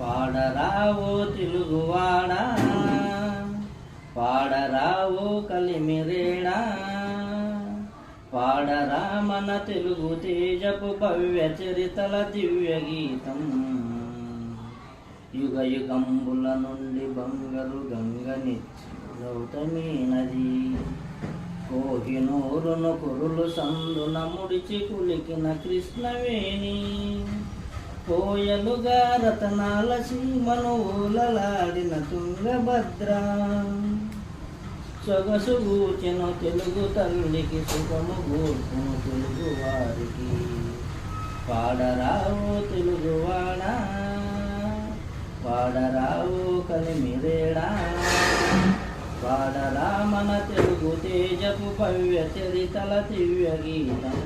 పాడరావో తెలుగువాడా పాడరావో కలిమిరేడా పాడరా మన తెలుగు తేజపు భవ్య చరితల దివ్య గీతం. యుగ యుగంబుల నుండి బంగరు గంగనిచ్చి గౌతమి నది కోహినూరును కురులు సందున ముడిచి కులికిన కృష్ణవేణి. కోయలుగా రతనాల సీమను ఊలలాడిన తుంగభద్ర. సొగసు గూచెను తెలుగు తల్లికి సుఖము గూర్చును తెలుగు వారికి. పాడరావు తెలుగువాడా? పాడరావు కలిమిరేడా పాడరా మన తెలుగు తేజపు భవ్య చరితల దివ్య గీతం